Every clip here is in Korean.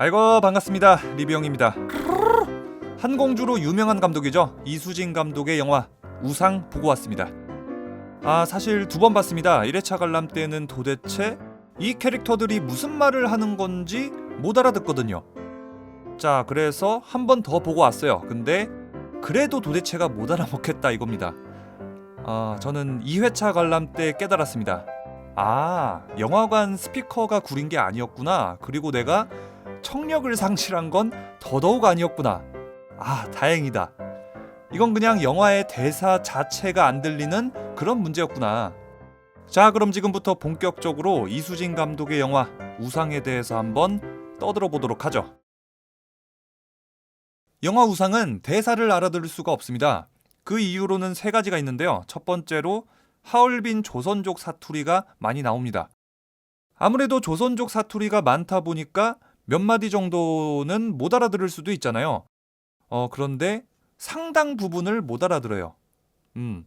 아이고 반갑습니다. 리뷰영입니다. 한공주로 유명한 감독이죠. 이수진 감독의 영화 우상 보고 왔습니다. 아 사실 두 번 봤습니다. 1회차 관람 때는 도대체 이 캐릭터들이 무슨 말을 하는 건지 못 알아듣거든요. 자 그래서 한 번 더 보고 왔어요. 근데 그래도 도대체가 못 알아먹겠다 이겁니다. 아 저는 2회차 관람 때 깨달았습니다. 아 영화관 스피커가 구린 게 아니었구나. 그리고 내가 청력을 상실한 건 더더욱 아니었구나. 아, 다행이다. 이건 그냥 영화의 대사 자체가 안 들리는 그런 문제였구나. 자, 그럼 지금부터 본격적으로 이수진 감독의 영화 우상에 대해서 한번 떠들어 보도록 하죠. 영화 우상은 대사를 알아들을 수가 없습니다. 그 이유로는 세 가지가 있는데요. 첫 번째로 하얼빈 조선족 사투리가 많이 나옵니다. 아무래도 조선족 사투리가 많다 보니까 몇 마디 정도는 못 알아들을 수도 있잖아요. 어, 그런데 상당 부분을 못 알아들어요. 음.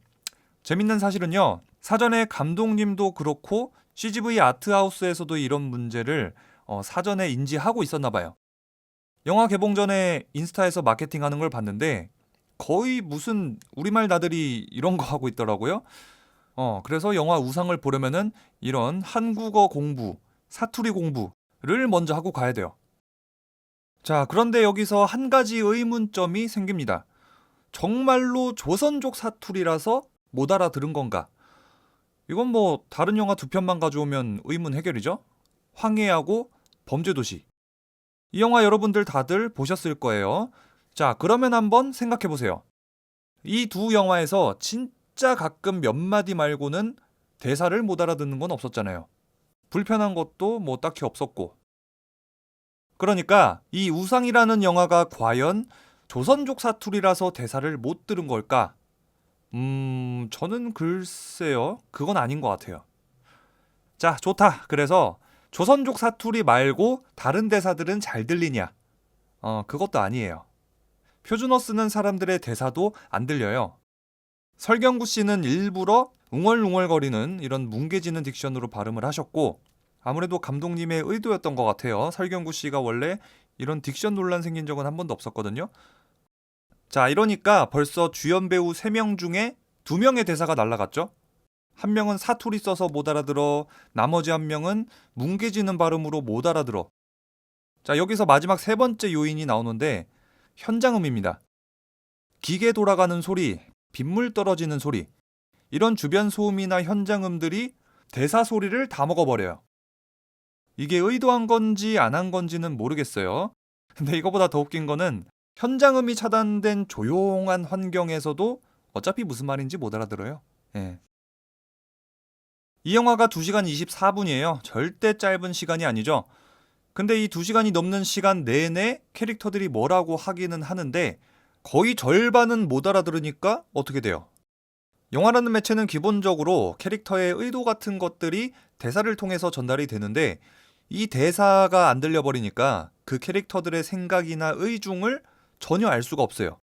재밌는 사실은요. 사전에 감독님도 그렇고 CGV 아트하우스에서도 이런 문제를 어, 사전에 인지하고 있었나 봐요. 영화 개봉 전에 인스타에서 마케팅하는 걸 봤는데 거의 무슨 우리말 나들이 이런 거 하고 있더라고요. 어, 그래서 영화 우상을 보려면은 이런 한국어 공부, 사투리 공부 를 먼저 하고 가야 돼요. 자, 그런데 여기서 한 가지 의문점이 생깁니다. 정말로 조선족 사투리라서 못 알아들은 건가? 이건 뭐 다른 영화 두 편만 가져오면 의문 해결이죠? 황해하고 범죄도시. 이 영화 여러분들 다들 보셨을 거예요. 자, 그러면 한번 생각해 보세요. 이 두 영화에서 진짜 가끔 몇 마디 말고는 대사를 못 알아듣는 건 없었잖아요. 불편한 것도 뭐 딱히 없었고. 그러니까 이 우상이라는 영화가 과연 조선족 사투리라서 대사를 못 들은 걸까? 음, 저는 글쎄요. 그건 아닌 것 같아요. 자, 좋다. 그래서 조선족 사투리 말고 다른 대사들은 잘 들리냐? 어, 그것도 아니에요. 표준어 쓰는 사람들의 대사도 안 들려요. 설경구 씨는 일부러 웅얼웅얼거리는 이런 뭉개지는 딕션으로 발음을 하셨고 아무래도 감독님의 의도였던 것 같아요. 설경구 씨가 원래 이런 딕션 논란 생긴 적은 한 번도 없었거든요. 자, 이러니까 벌써 주연 배우 3명 중에 2명의 대사가 날라갔죠. 한 명은 사투리 써서 못 알아들어, 나머지 한 명은 뭉개지는 발음으로 못 알아들어. 자, 여기서 마지막 세 번째 요인이 나오는데 현장음입니다. 기계 돌아가는 소리, 빗물 떨어지는 소리, 이런 주변 소음이나 현장음들이 대사 소리를 다 먹어버려요. 이게 의도한 건지 안 한 건지는 모르겠어요. 근데 이거보다 더 웃긴 거는 현장음이 차단된 조용한 환경에서도 어차피 무슨 말인지 못 알아들어요. 예. 이 영화가 2시간 24분이에요. 절대 짧은 시간이 아니죠. 근데 이 2시간이 넘는 시간 내내 캐릭터들이 뭐라고 하기는 하는데 거의 절반은 못 알아들으니까 어떻게 돼요? 영화라는 매체는 기본적으로 캐릭터의 의도 같은 것들이 대사를 통해서 전달이 되는데 이 대사가 안 들려버리니까 그 캐릭터들의 생각이나 의중을 전혀 알 수가 없어요.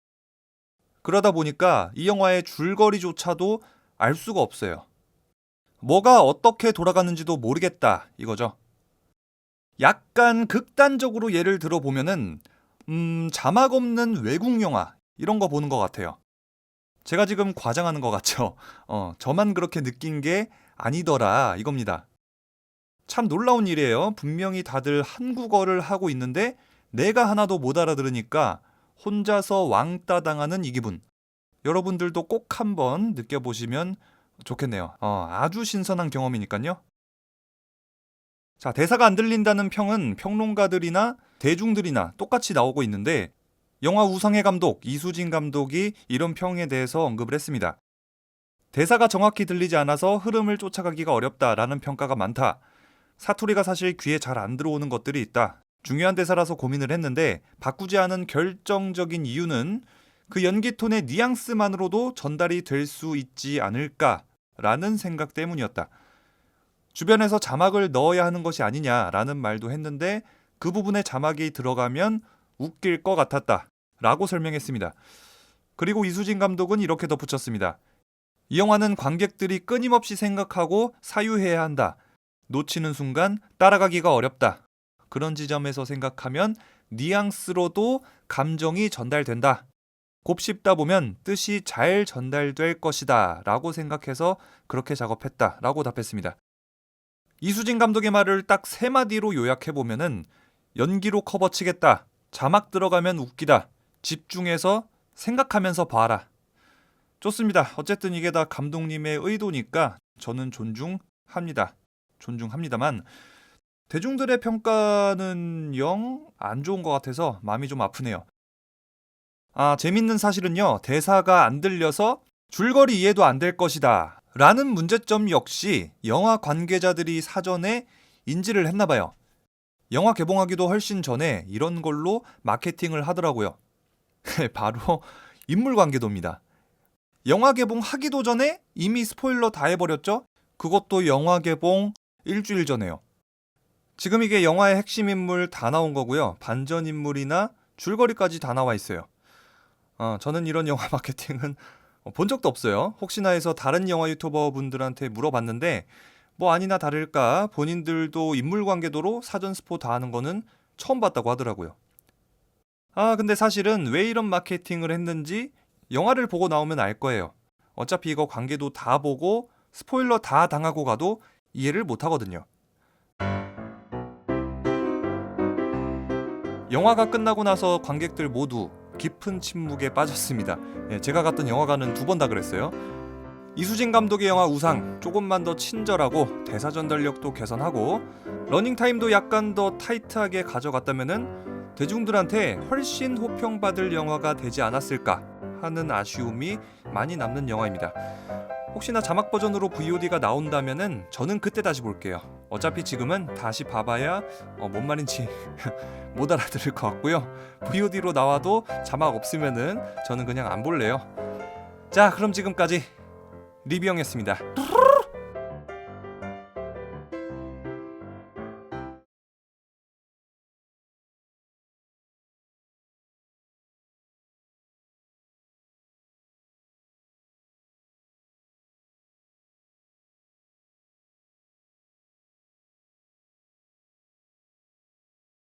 그러다 보니까 이 영화의 줄거리조차도 알 수가 없어요. 뭐가 어떻게 돌아가는지도 모르겠다 이거죠. 약간 극단적으로 예를 들어보면은 음, 자막 없는 외국 영화 이런 거 보는 것 같아요. 제가 지금 과장하는 것 같죠? 어, 저만 그렇게 느낀 게 아니더라 이겁니다. 참 놀라운 일이에요. 분명히 다들 한국어를 하고 있는데 내가 하나도 못 알아들으니까 혼자서 왕따 당하는 이 기분. 여러분들도 꼭 한번 느껴보시면 좋겠네요. 어, 아주 신선한 경험이니까요. 자, 대사가 안 들린다는 평은 평론가들이나 대중들이나 똑같이 나오고 있는데 영화 우상의 감독 이수진 감독이 이런 평에 대해서 언급을 했습니다. 대사가 정확히 들리지 않아서 흐름을 쫓아가기가 어렵다라는 평가가 많다. 사투리가 사실 귀에 잘 안 들어오는 것들이 있다. 중요한 대사라서 고민을 했는데 바꾸지 않은 결정적인 이유는 그 연기 톤의 뉘앙스만으로도 전달이 될 수 있지 않을까라는 생각 때문이었다. 주변에서 자막을 넣어야 하는 것이 아니냐라는 말도 했는데 그 부분에 자막이 들어가면 웃길 것 같았다. 라고 설명했습니다. 그리고 이수진 감독은 이렇게 덧붙였습니다. 이 영화는 관객들이 끊임없이 생각하고 사유해야 한다. 놓치는 순간 따라가기가 어렵다. 그런 지점에서 생각하면 뉘앙스로도 감정이 전달된다. 곱씹다 보면 뜻이 잘 전달될 것이다. 라고 생각해서 그렇게 작업했다. 라고 답했습니다. 이수진 감독의 말을 딱 세 마디로 요약해 보면은 연기로 커버 치겠다. 자막 들어가면 웃기다. 집중해서 생각하면서 봐라. 좋습니다. 어쨌든 이게 다 감독님의 의도니까 저는 존중합니다. 존중합니다만 대중들의 평가는 영 안 좋은 것 같아서 마음이 좀 아프네요. 아, 재밌는 사실은요. 대사가 안 들려서 줄거리 이해도 안 될 것이다. 라는 문제점 역시 영화 관계자들이 사전에 인지를 했나 봐요. 영화 개봉하기도 훨씬 전에 이런 걸로 마케팅을 하더라고요. 바로 인물 관계도입니다. 영화 개봉하기도 전에 이미 스포일러 다 해버렸죠? 그것도 영화 개봉 일주일 전에요. 지금 이게 영화의 핵심 인물 다 나온 거고요. 반전 인물이나 줄거리까지 다 나와 있어요. 어, 저는 이런 영화 마케팅은 본 적도 없어요. 혹시나 해서 다른 영화 유튜버 분들한테 물어봤는데 뭐 아니나 다를까 본인들도 인물 관계도로 사전 스포 다 하는 거는 처음 봤다고 하더라고요. 아, 근데 사실은 왜 이런 마케팅을 했는지 영화를 보고 나오면 알 거예요. 어차피 이거 관계도 다 보고 스포일러 다 당하고 가도 이해를 못 하거든요. 영화가 끝나고 나서 관객들 모두 깊은 침묵에 빠졌습니다. 예, 제가 갔던 영화관은 두 번 다 그랬어요. 이수진 감독의 영화 우상 조금만 더 친절하고 대사 전달력도 개선하고 러닝 타임도 약간 더 타이트하게 가져갔다면은 대중들한테 훨씬 호평받을 영화가 되지 않았을까 하는 아쉬움이 많이 남는 영화입니다. 혹시나 자막 버전으로 VOD가 나온다면은 저는 그때 다시 볼게요. 어차피 지금은 다시 봐봐야 어, 뭔 말인지 못 알아들을 것 같고요. VOD로 나와도 자막 없으면은 저는 그냥 안 볼래요. 자, 그럼 지금까지 리뷰형이었습니다.